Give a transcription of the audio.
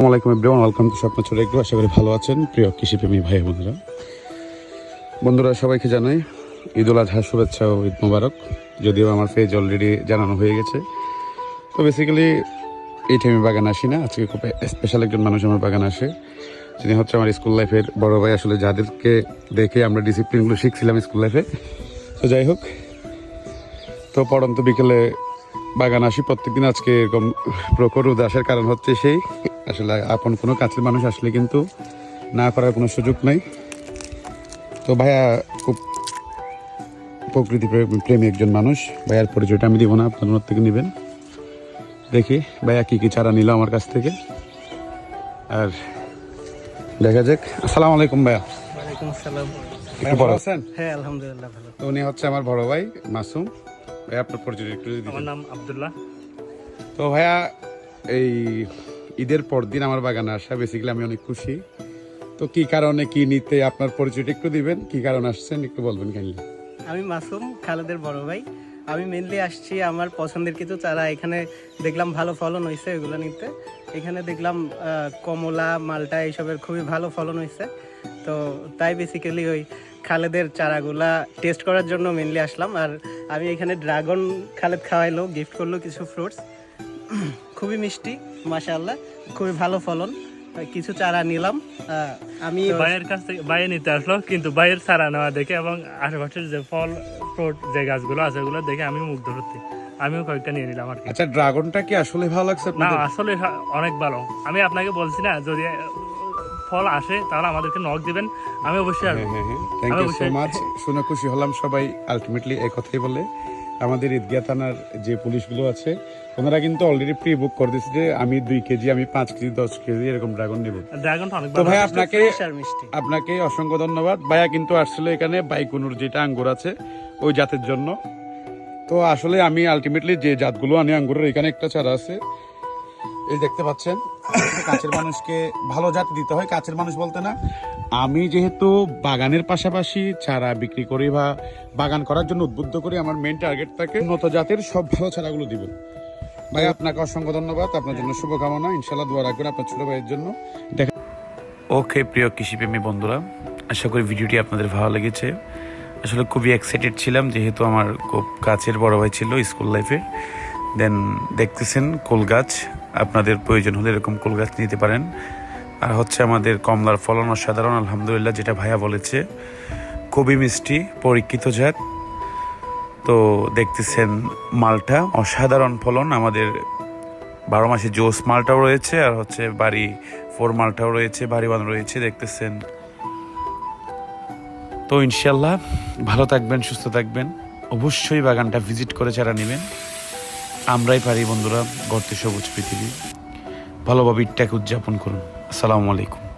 আসসালামু আলাইকুম everyone welcome to স্বপ্ন ছোট একটু আশা করি ভালো আছেন। প্রিয় কৃষিপ্রেমী ভাই বন্ধুরা বন্ধুরা, সবাইকে জানাই ঈদ উল আজহার শুভেচ্ছা ও ঈদ মোবারক। যদিও আমার পেজ অলরেডি জানানো হয়ে গেছে। তো বেসিক্যালি এই টাইমে বাগান আসি না। আজকে খুব স্পেশাল একজন মানুষ আমার বাগান আসে। যিনি হচ্ছে আমার স্কুল লাইফের বড় ভাই। আসলে যাদেরকে দেখে আমরা ডিসিপ্লিনগুলো শিখছিলাম স্কুল লাইফে তো যাই হোক, তো পড়ন্ত বিকেলে বাগান আসি প্রত্যেকদিন আজকে এরকম প্রখর রোদ আসার কারণ হচ্ছে সেই। আসলে আপন কোনো কাছের মানুষ আসলে কিন্তু না করার কোনো সুযোগ নাই। তো ভাইয়া খুব প্রকৃতি প্রে- প্রেমী একজন মানুষ। ভাইয়ার পরিচয়টা আমি দিব না আপনার থেকে নেবেন। দেখি ভাইয়া কী কী চারা নিল আমার কাছ থেকে। আর দেখা যাক। আসসালামু আলাইকুম ভাইয়া। আছেন? হ্যাঁ আলহামদুলিল্লাহ ভালো। তো উনি হচ্ছে আমার বড় ভাই মাসুম। ভাই আপনার পরিচয় একটু যদি আমার নাম আব্দুল্লাহ। তো ভাইয়া এই ঈদের পর দিন আমার বাগানে আসা বেসিক্যালি আমি অনেক খুশি। তো কি কারণে কি নিতে আপনার পরিচয়টা একটু দিবেন? কি কারণে আসছেন? একটু বলবেন কাইন্ডলি আমি মাসুম খালেদের বড় ভাই। আমি মেনলি আসছি আমার পছন্দের কিছু চারা। এখানে দেখলাম ভালো ফলন হয়েছে এগুলো নিতে। এখানে দেখলাম কমলা মালটা এইসবের খুবই ভালো ফলন হয়েছে তো তাই বেসিক্যালি ওই খালেদের চারাগুলা টেস্ট করার জন্য মেনলি আসলাম। আর আমি এখানে ড্রাগন খালেদ খাওয়াইলো গিফট করল কিছু ফ্রুটস খুবই মিষ্টি মাশাআল্লাহ খুবই ভালো ফলন। কিছু চারা নিলাম। আমি ভাইয়ের কাছ থেকে বাইরে নিতে আসলো কিন্তু বাইরের চারা নেওয়া দেখে এবং আশেপাশের যে ফল ফ্রুট যে গাছগুলো আছে ওগুলো দেখে আমি মুগ্ধ হচ্ছি। আমিও কয়েকটা নিয়ে নিলাম আর কি। আচ্ছা ড্রাগনটা কি আসলে ভালো লাগছে না আসলে অনেক ভালো। আমি আপনাকে বলছি না যদি ফল আসে তাহলে আমাদেরকে নক দিবেন। আমি অবশ্যই আসব হ্যাঁ হ্যাঁ থ্যাংক ইউ সো মাচ শুনে খুশি হলাম সবাই। আলটিমেটলি এই কথাই বলে আমাদের ঈদগাহ থানার যে পুলিশগুলো আছে ওনারা কিন্তু অলরেডি প্রি বুক করে দিয়েছে যে আমি দুই কেজি আমি পাঁচ কেজি দশ কেজি এরকম ড্রাগন নেব। তো ভাই আপনাকে আপনাকে অসংখ্য ধন্যবাদ। ভাইয়া কিন্তু আসছিল এখানে বাইকুনুর যেটা আঙ্গুর আছে ওই জাতের জন্য। তো আসলে আমি আলটিমেটলি যে জাতগুলো আনি আঙ্গুরের এখানে একটা চারা আছে এই দেখতে পাচ্ছেন, কাছের মানুষকে ভালো জাত দিতে হয়, কাছের মানুষ বলতে না। আমি যেহেতু বাগানের পাশাপাশি চারা বিক্রি করি বা বাগান করার জন্য উদ্বুদ্ধ করি, আমার মেন টার্গেট থাকে উন্নত জাতের সব ভালো চারাগুলো দিব। ভাই, আপনাকে অসংখ্য ধন্যবাদ। আপনার জন্য শুভকামনা। ইনশাল্লাহ দোয়া রাখবেন আপনার ছোট ভাইয়ের জন্য। দেখা ওকে, প্রিয় কৃষিপ্রেমী বন্ধুরা, আশা করি ভিডিওটি আপনাদের ভালো লেগেছে। আসলে খুবই এক্সাইটেড ছিলাম, যেহেতু আমার খুব কাছের বড় ভাই ছিল স্কুল লাইফে দেন দেখতেছেন কুল গাছ আপনাদের প্রয়োজন হলে এরকম কুল গাছ নিতে পারেন। আর হচ্ছে আমাদের কমলার ফলন অসাধারণ, আলহামদুলিল্লাহ, যেটা ভাইয়া বলেছে। খুবই মিষ্টি, পরীক্ষিত জাত। তো দেখতেছেন মালটা, অসাধারণ ফলন। আমাদের বারো মাসে জোস মালটাও রয়েছে, আর হচ্ছে বাড়ি ফোর মালটাও রয়েছে, বাড়ি বান রয়েছে, দেখতেছেন। তো ইনশাল্লাহ ভালো থাকবেন, সুস্থ থাকবেন। অবশ্যই বাগানটা ভিজিট করে চারা নেবেন। আমরাই পারি বন্ধুরা গর্তে সবুজ পৃথিবী। ভালোভাবে ঈদটাকে উদযাপন করুন। আসসালামু আলাইকুম।